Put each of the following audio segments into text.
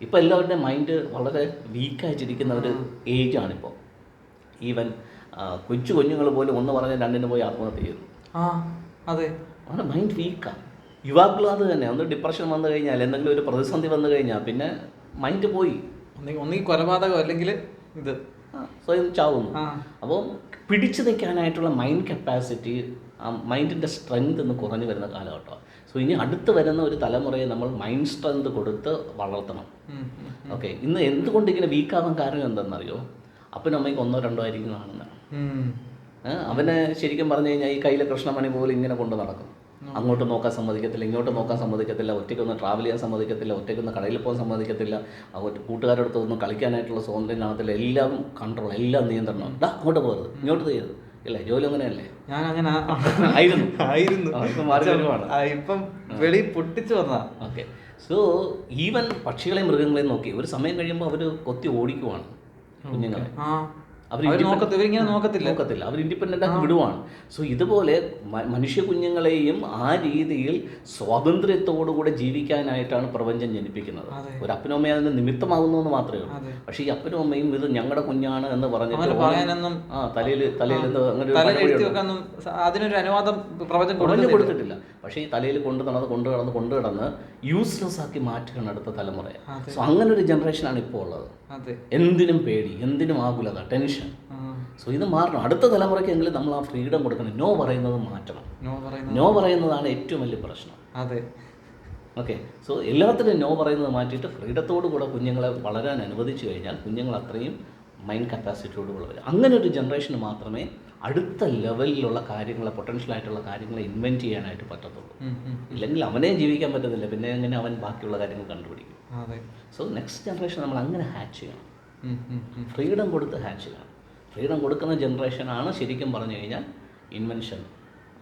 ഇപ്പം എല്ലാവരുടെയും മൈൻഡ് വളരെ വീക്കായിട്ടിരിക്കുന്ന ഒരു ഏജാണിപ്പോൾ ഈവൻ കൊച്ചു കുഞ്ഞുങ്ങൾ പോലും ഒന്ന് പറഞ്ഞ് രണ്ടിന് പോയി ആത്മഹത്യ ചെയ്തു. ആ അതെ. അവരുടെ മൈൻഡ് വീക്കാണ് യുവാക്കൾ അത് തന്നെ. ഒന്ന് ഡിപ്രഷൻ വന്നു കഴിഞ്ഞാൽ എന്തെങ്കിലും ഒരു പ്രതിസന്ധി വന്നു കഴിഞ്ഞാൽ പിന്നെ മൈൻഡ് പോയി. ഒന്നെങ്കിൽ കൊലപാതകം അല്ലെങ്കിൽ ഇത്. സ്വയം ചാവുന്നു. അപ്പം അപ്പോൾ പിടിച്ചു നിൽക്കാനായിട്ടുള്ള മൈൻഡ് കപ്പാസിറ്റി ആ മൈൻഡിന്റെ സ്ട്രെങ്ത് ഇന്ന് കുറഞ്ഞു വരുന്ന കാലഘട്ടമാണ് സോ ഇനി അടുത്ത് വരുന്ന ഒരു തലമുറയെ നമ്മൾ മൈൻഡ് സ്ട്രെങ്ത് കൊടുത്ത് വളർത്തണം. ഓക്കെ ഇന്ന് എന്തുകൊണ്ട് ഇങ്ങനെ വീക്കാവാൻ കാരണം എന്തെന്നറിയോ? അപ്പനും അമ്മയ്ക്ക് ഒന്നോ രണ്ടോ ആയിരിക്കും കാണുന്നത്. അവനെ ശരിക്കും പറഞ്ഞു കഴിഞ്ഞാൽ ഈ കയ്യിലെ കൃഷ്ണമണി പോലെ ഇങ്ങനെ കൊണ്ട് നടക്കും. അങ്ങോട്ട് നോക്കാൻ സമ്മതിക്കത്തില്ല ഇങ്ങോട്ട് നോക്കാൻ സമ്മതിക്കത്തില്ല ഒറ്റയ്ക്കൊന്ന് ട്രാവൽ ചെയ്യാൻ സമ്മതിക്കത്തില്ല ഒറ്റയ്ക്കൊന്ന് കടയിൽ പോകാൻ സമ്മതിക്കത്തില്ല കൂട്ടുകാരുടെ അടുത്തൊന്നും കളിക്കാനായിട്ടുള്ള സ്വാതന്ത്ര്യം കാണത്തില്ല എല്ലാം കൺട്രോൾ എല്ലാം നിയന്ത്രണം. ഡാ അങ്ങോട്ട് പോകരുത് ഇങ്ങോട്ട് ചെയ്യരുത്. ഇല്ലേ ജോലി അങ്ങനെയല്ലേ? ഞാൻ അങ്ങനെ ആയിരുന്നു. ആയിരുന്നു. ഇപ്പം വെളി പൊട്ടിച്ചു വന്നാ ഓക്കെ. സോ ഈവൻ പക്ഷികളെയും മൃഗങ്ങളെയും നോക്കി ഒരു സമയം കഴിയുമ്പോൾ അവർ കൊത്തി ഓടിക്കുവാണ് കുഞ്ഞുങ്ങളെ. അവർ ഇവരിങ്ങനെ നോക്കത്തില്ല. നോക്കത്തില്ല. അവർ ഇൻഡിപെൻഡന്റ് ആക്കി വിടുവാണ്. സോ ഇതുപോലെ മനുഷ്യ കുഞ്ഞുങ്ങളെയും ആ രീതിയിൽ സ്വാതന്ത്ര്യത്തോടുകൂടെ ജീവിക്കാനായിട്ടാണ് പ്രപഞ്ചം ജനിപ്പിക്കുന്നത്. ഒരു അപ്പനമ്മയെ അതിന് നിമിത്തമാകുന്നു എന്ന് മാത്രമേ ഉള്ളൂ. പക്ഷേ ഈ അപ്പനും അമ്മയും ഇത് ഞങ്ങളുടെ കുഞ്ഞാണ് എന്ന് പറഞ്ഞിട്ട് അങ്ങനെ പറയാനൊന്നും ആ തലയിൽ തലയിൽ അതിനൊരു അനുവാദം പ്രപഞ്ചം കൊടുത്തിട്ടില്ല. പക്ഷേ ഈ തലയിൽ കൊണ്ടു നടന്ന് കൊണ്ടു കടന്ന് കൊണ്ടു കിടന്ന് യൂസ്ലെസ് ആക്കി മാറ്റുകയാണ് അടുത്ത തലമുറയെ. അതെ. സോ അങ്ങനെ ഒരു ജനറേഷനാണ് ഇപ്പോൾ ഉള്ളത്. എന്തിനും പേടി എന്തിനും ആകുലത ടെൻഷൻ സോ ഇത് മാറണം. അടുത്ത തലമുറയ്ക്കെങ്കിലും നമ്മൾ ആ ഫ്രീഡം കൊടുക്കണം. നോ പറയുന്നത് മാറ്റണം. നോ പറയുന്നതാണ് ഏറ്റവും വലിയ പ്രശ്നം. അതെ. ഓക്കെ സോ എല്ലാത്തിനും നോ പറയുന്നത് മാറ്റിയിട്ട് ഫ്രീഡത്തോടു കൂടെ കുഞ്ഞുങ്ങളെ വളരാൻ അനുവദിച്ചു കഴിഞ്ഞാൽ കുഞ്ഞുങ്ങൾ അത്രയും മൈൻഡ് കപ്പാസിറ്റിയോടുള്ളവർ അങ്ങനെ ഒരു ജനറേഷന് മാത്രമേ അടുത്ത ലെവലിലുള്ള കാര്യങ്ങളെ പൊട്ടൻഷ്യൽ ആയിട്ടുള്ള കാര്യങ്ങളെ ഇൻവെന്റ് ചെയ്യാനായിട്ട് പറ്റത്തുള്ളൂ. ഇല്ലെങ്കിൽ അവനെ ജീവിക്കാൻ പറ്റത്തില്ല. പിന്നെ എങ്ങനെ അവൻ ബാക്കിയുള്ള കാര്യങ്ങൾ കണ്ടുപിടിക്കും. സോ നെക്സ്റ്റ് ജനറേഷൻ നമ്മൾ അങ്ങനെ ഹാച്ച് ചെയ്യണം. ഫ്രീഡം കൊടുത്ത് ഹാച്ച് ചെയ്യണം. ഫ്രീഡം കൊടുക്കുന്ന ജനറേഷനാണ് ശരിക്കും പറഞ്ഞു കഴിഞ്ഞാൽ ഇൻവെൻഷൻ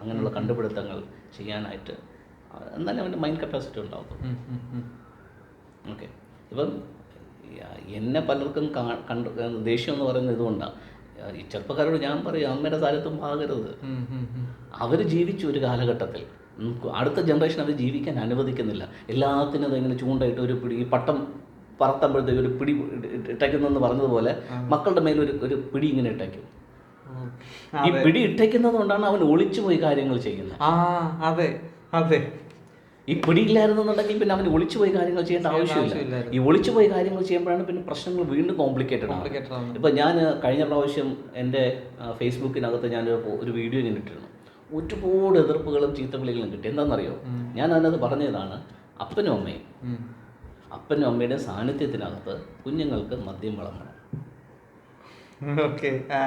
അങ്ങനെയുള്ള കണ്ടുപിടുത്തങ്ങൾ ചെയ്യാനായിട്ട് എന്നാലും അവന്റെ മൈൻഡ് കപ്പാസിറ്റി ഉണ്ടാവും. ഓക്കെ ഇപ്പം എന്നെ പലർക്കും കണ്ട് ദേഷ്യം എന്ന് പറയുന്നത് ഇതുകൊണ്ടാണ് ഈ ചെറുപ്പക്കാരോട് ഞാൻ പറയും അമ്മയുടെ ഉം, ഉം. അവർ ജീവിച്ചു ഒരു കാലഘട്ടത്തിൽ. അടുത്ത ജനറേഷൻ അവർ ജീവിക്കാൻ അനുവദിക്കുന്നില്ല. എല്ലാത്തിനും അതിങ്ങനെ ചൂണ്ടായിട്ട് ഒരു പിടി ഈ പട്ടം പറത്തുമ്പോഴത്തേക്ക് ഒരു പിടി ഇട്ടയ്ക്കുന്നെന്ന് പറഞ്ഞതുപോലെ മക്കളുടെ മേലൊരു ഒരു ഒരു പിടി ഇങ്ങനെ ഇട്ടയ്ക്കും ഈ പിടി ഇട്ടയ്ക്കുന്നത് കൊണ്ടാണ് അവൻ ഒളിച്ചു പോയി കാര്യങ്ങൾ ചെയ്യുന്നത്. ആ അതെ അതെ. ഈ പിടിയില്ലായിരുന്നുണ്ടെങ്കിൽ പിന്നെ അവന് ഒളിച്ചു പോയി കാര്യങ്ങൾ ചെയ്യേണ്ട ആവശ്യമില്ല. ഈ ഒളിച്ചു പോയി കാര്യങ്ങൾ ചെയ്യുമ്പോഴാണ് പിന്നെ പ്രശ്നങ്ങൾ വീണ്ടും കോംപ്ലിക്കേറ്റഡ് ആണ് ഇപ്പൊ ഞാൻ കഴിഞ്ഞ പ്രാവശ്യം എന്റെ ഫേസ്ബുക്കിനകത്ത് ഞാൻ ഒരു- വീഡിയോ ഞാൻ ഇട്ടിരുന്നു. ഒരുപാട് എതിർപ്പുകളും ചീത്തവിളികളും കിട്ടി. എന്താണെന്നറിയോ? ഞാൻ അതിനകത്ത് പറഞ്ഞതാണ് അപ്പനും അമ്മയും അപ്പനും അമ്മയുടെ സാന്നിധ്യത്തിനകത്ത് കുഞ്ഞുങ്ങൾക്ക് മദ്യം ആ.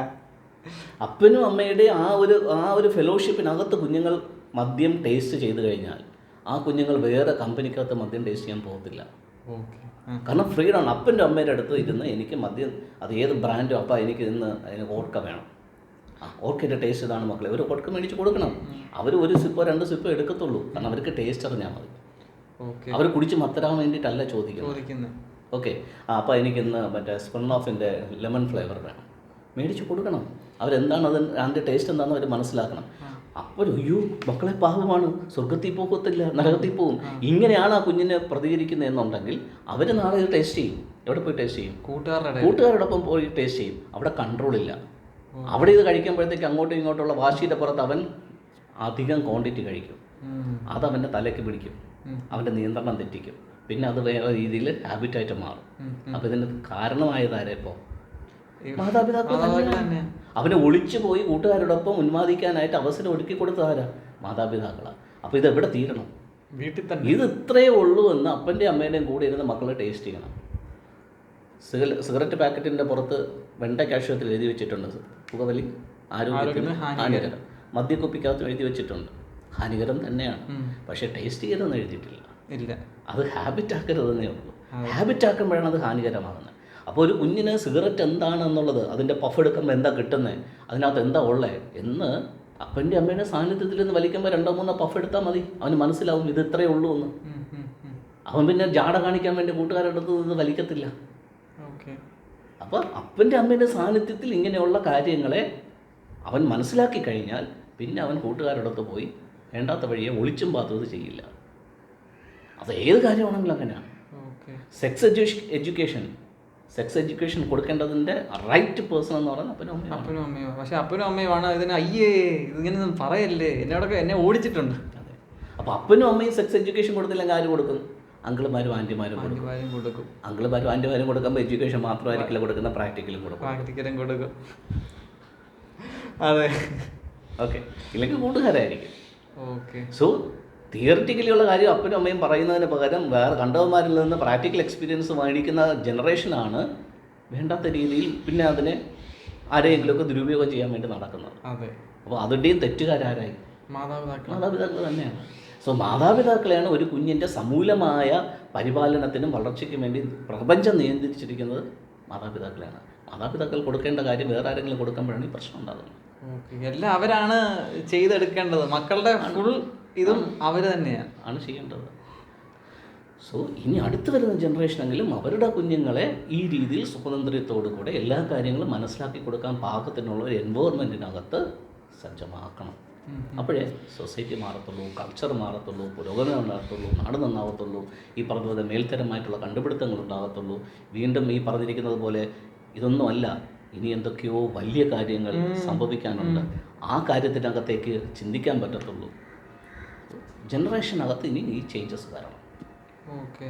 അപ്പനും അമ്മയുടെ ആ ഒരു ആ ഒരു ഫെലോഷിപ്പിനകത്ത് കുഞ്ഞുങ്ങൾ മദ്യം ടേസ്റ്റ് ചെയ്തു കഴിഞ്ഞാൽ ആ കുഞ്ഞുങ്ങൾ വേറെ കമ്പനിക്കകത്ത് മദ്യം ടേസ്റ്റ് ചെയ്യാൻ പോകത്തില്ല. കാരണം ഫ്രീഡമാണ്. അപ്പന്റെ അമ്മയുടെ അടുത്ത് ഇരുന്ന് എനിക്ക് മദ്യം അത് ഏത് ബ്രാൻഡും അപ്പം എനിക്ക് ഇന്ന് അതിന് ഓർക്ക വേണം. ആ ഓർക്കയുടെ ടേസ്റ്റ് ഇതാണ് മക്കളെ. ഒരു ഓർക്ക മേടിച്ച് കൊടുക്കണം. അവർ ഒരു സിപ്പോ രണ്ട് സിപ്പോ എടുക്കത്തുള്ളൂ. കാരണം അവർക്ക് ടേസ്റ്റ് അറിഞ്ഞാൽ മതി. ഓക്കെ. അവർ കുടിച്ച് മത്തരാൻ വേണ്ടിയിട്ടല്ല ചോദിക്കുന്നത്. ഓക്കെ. ആ അപ്പോൾ എനിക്കിന്ന് മറ്റേ സ്പണ്ണോഫിന്റെ ലെമൺ ഫ്ലേവർ വേണം. മേടിച്ച് കൊടുക്കണം. അവരെന്താണ് അത് അതിന്റെ ടേസ്റ്റ് എന്താണെന്ന് അവർ മനസ്സിലാക്കണം. അപ്പോൾ അയ്യോ മക്കളെ പാപമാണ് സ്വർഗത്തിൽ പോകത്തില്ല നരകത്തിൽ പോകും ഇങ്ങനെയാണ് ആ കുഞ്ഞിനെ പ്രതികരിക്കുന്നത് എന്നുണ്ടെങ്കിൽ അവർ നാളെ ഇത് ടേസ്റ്റ് ചെയ്യും. എവിടെ പോയി ടേസ്റ്റ് ചെയ്യും? കൂട്ടുകാരുടെ. കൂട്ടുകാരോടൊപ്പം പോയി ടേസ്റ്റ് ചെയ്യും. അവിടെ കൺട്രോൾ ഇല്ല. അവിടെ ഇത് കഴിക്കുമ്പോഴത്തേക്ക് അങ്ങോട്ടും ഇങ്ങോട്ടുള്ള വാശിയുടെ പുറത്ത് അവൻ അധികം ക്വാണ്ടിറ്റി കഴിക്കും. അത് അവന്റെ തലയ്ക്ക് പിടിക്കും. അവന്റെ നിയന്ത്രണം തെറ്റിക്കും. പിന്നെ അത് വേറെ രീതിയിൽ ഹാബിറ്റായിട്ട് മാറും. അപ്പം അപ്പോൾ ഇതിന് കാരണമായതാരെ ഇപ്പോൾ മാതാപിതാക്കൾ മാതാപിതാക്കൾ തന്നെ. അവനെ ഒളിച്ചു പോയി കൂട്ടുകാരോടൊപ്പം ഉന്മാദിക്കാനായിട്ട് അവസരം ഒരുക്കി കൊടുത്തതാരാ മാതാപിതാക്കളാണ് അപ്പോൾ ഇത് എവിടെ തീരണം? വീട്ടിൽ തന്നെ. ഇത് ഇത്രയേ ഉള്ളൂ എന്ന് അപ്പന്റെയും അമ്മേന്റെയും കൂടെ ഇരുന്ന് മക്കളെ ടേസ്റ്റ് ചെയ്യണം. സിഗ- സിഗരറ്റ് പാക്കറ്റിന്റെ പുറത്ത് വെണ്ട കാഷ്വത്തിൽ എഴുതി വെച്ചിട്ടുണ്ട്. പുകവലി ആരോഗ്യത്തിന് ആരോഗ്യത്തിന് ഹാനികരം. മദ്യക്കുപ്പിക്കകത്ത് എഴുതി വെച്ചിട്ടുണ്ട്. ഹാനികരം തന്നെയാണ്. പക്ഷേ ടേസ്റ്റ് ചെയ്തെന്ന് എഴുതിയിട്ടില്ല. ഇല്ല. അത് ഹാബിറ്റ് ആക്കരുതെന്നേ ഉള്ളൂ. ഹാബിറ്റ് ആക്കുമ്പോഴാണ് അത് ഹാനികരമാകുന്നത്. അപ്പോൾ ഒരു കുഞ്ഞിന് സിഗരറ്റ് എന്താണെന്നുള്ളത് അതിന്റെ പഫ് എടുക്കുമ്പോൾ എന്താ കിട്ടുന്നത് അതിനകത്ത് എന്താ ഉള്ളത് എന്ന് അപ്പന്റെ അമ്മയുടെ സാന്നിധ്യത്തിൽ നിന്ന് വലിക്കുമ്പോൾ രണ്ടോ മൂന്നോ പഫ് എടുത്താൽ മതി. അവന് മനസ്സിലാവും ഇത് ഇത്രയേ ഉള്ളൂ എന്ന്. അവൻ പിന്നെ ജാട കാണിക്കാൻ വേണ്ടി കൂട്ടുകാരുടെ അടുത്ത് ഇത് വലിക്കത്തില്ല. ഓക്കെ. അപ്പോൾ അപ്പന്റെ അമ്മയുടെ സാന്നിധ്യത്തിൽ ഇങ്ങനെയുള്ള കാര്യങ്ങളെ അവൻ മനസ്സിലാക്കി കഴിഞ്ഞാൽ പിന്നെ അവൻ കൂട്ടുകാരുടെ അടുത്ത് പോയി വേണ്ടാത്ത വഴിയെ ഒളിച്ചും പാത്തത് ചെയ്യില്ല. അത് ഏത് കാര്യമാണെങ്കിലും അങ്ങനെയാണ്. സെക്സ് എഡ്യൂഷ എഡ്യൂക്കേഷൻ സെക്സ് എഡ്യൂക്കേഷൻ കൊടുക്കേണ്ടതിന്റെ റൈറ്റ് പേഴ്സൺ എന്ന് പറയുന്നത് അപ്പനും അമ്മയും അപ്പനും അമ്മയും. പക്ഷെ അപ്പനും അമ്മയുമാണ് ഇതിന് അയ്യേ ഇതിങ്ങനെ പറയല്ലേ? എന്നോടൊക്കെ എന്നെ ഓടിച്ചിട്ടുണ്ട്. അതെ. അപ്പോൾ അപ്പനും അമ്മയും സെക്സ് എഡ്യൂക്കേഷൻ കൊടുത്തില്ലെങ്കിൽ ആര് കൊടുക്കും? അങ്കിളുമാരും ആന്റിമാരും കൊടുക്കും. അങ്കിളുമാരും ആന്റിമാരും കൊടുക്കുമ്പോൾ എഡ്യൂക്കേഷൻ മാത്രമായിരിക്കില്ല കൊടുക്കുന്ന പ്രാക്ടിക്കലും കൊടുക്കും. പ്രാക്ടിക്കലും കൊടുക്കും. അതെ. ഓക്കെ ഇല്ലെങ്കിൽ കൂട്ടുകാരായിരിക്കും. ഓക്കെ സോ തിയറിറ്റിക്കലി ഉള്ള കാര്യം അപ്പനും അമ്മയും പറയുന്നതിന് പകരം വേറെ കണ്ടവന്മാരിൽ നിന്ന് പ്രാക്ടിക്കൽ എക്സ്പീരിയൻസ് മേടിക്കുന്ന ജനറേഷനാണ് വേണ്ടാത്ത രീതിയിൽ പിന്നെ അതിനെ ആരെയെങ്കിലുമൊക്കെ ദുരുപയോഗം ചെയ്യാൻ വേണ്ടി നടക്കുന്നത്. അതെ. അപ്പോൾ അതിന്റെയും തെറ്റുകാരായി. മാതാപിതാക്കൾ മാതാപിതാക്കൾ തന്നെയാണ്. സോ മാതാപിതാക്കളെയാണ് ഒരു കുഞ്ഞിന്റെ സമൂലമായ പരിപാലനത്തിനും വളർച്ചയ്ക്കും വേണ്ടി പ്രപഞ്ചം നിയന്ത്രിച്ചിരിക്കുന്നത് മാതാപിതാക്കളെയാണ്. മാതാപിതാക്കൾ കൊടുക്കേണ്ട കാര്യം വേറെ ആരെങ്കിലും കൊടുക്കുമ്പോഴാണ് ഈ പ്രശ്നം ഉണ്ടാകുന്നത്. എല്ലാം അവരാണ് ചെയ്തെടുക്കേണ്ടത്. മക്കളുടെ ഫുൾ ഇതും അവർ തന്നെയാണ് ആണ് ചെയ്യേണ്ടത്. സോ ഇനി അടുത്തു വരുന്ന ജനറേഷനെങ്കിലും അവരുടെ കുഞ്ഞുങ്ങളെ ഈ രീതിയിൽ സ്വാതന്ത്ര്യത്തോടു കൂടെ എല്ലാ കാര്യങ്ങളും മനസ്സിലാക്കി കൊടുക്കാൻ പാകത്തിനുള്ള ഒരു എൻവോൺമെന്റിനകത്ത് സജ്ജമാക്കണം. അപ്പോഴേ സൊസൈറ്റി മാറത്തുള്ളൂ കൾച്ചർ മാറത്തുള്ളൂ പുരോഗമനം ഉണ്ടാകത്തുള്ളൂ നാട് നന്നാവത്തുള്ളൂ ഈ പറഞ്ഞതുപോലെ പോലെ മേൽത്തരമായിട്ടുള്ള കണ്ടുപിടുത്തങ്ങൾ ഉണ്ടാകത്തുള്ളൂ. വീണ്ടും ഈ പറഞ്ഞിരിക്കുന്നത് പോലെ ഇതൊന്നുമല്ല ഇനി എന്തൊക്കെയോ വലിയ കാര്യങ്ങൾ സംഭവിക്കാനുണ്ട്. ആ കാര്യത്തിനകത്തേക്ക് ചിന്തിക്കാൻ പറ്റത്തുള്ളൂ. జనరేషన్ ಆಗತ್ತೆ ಈ ಚೇಂಜಸ್ ಬರಲ್ಲ ಓಕೆ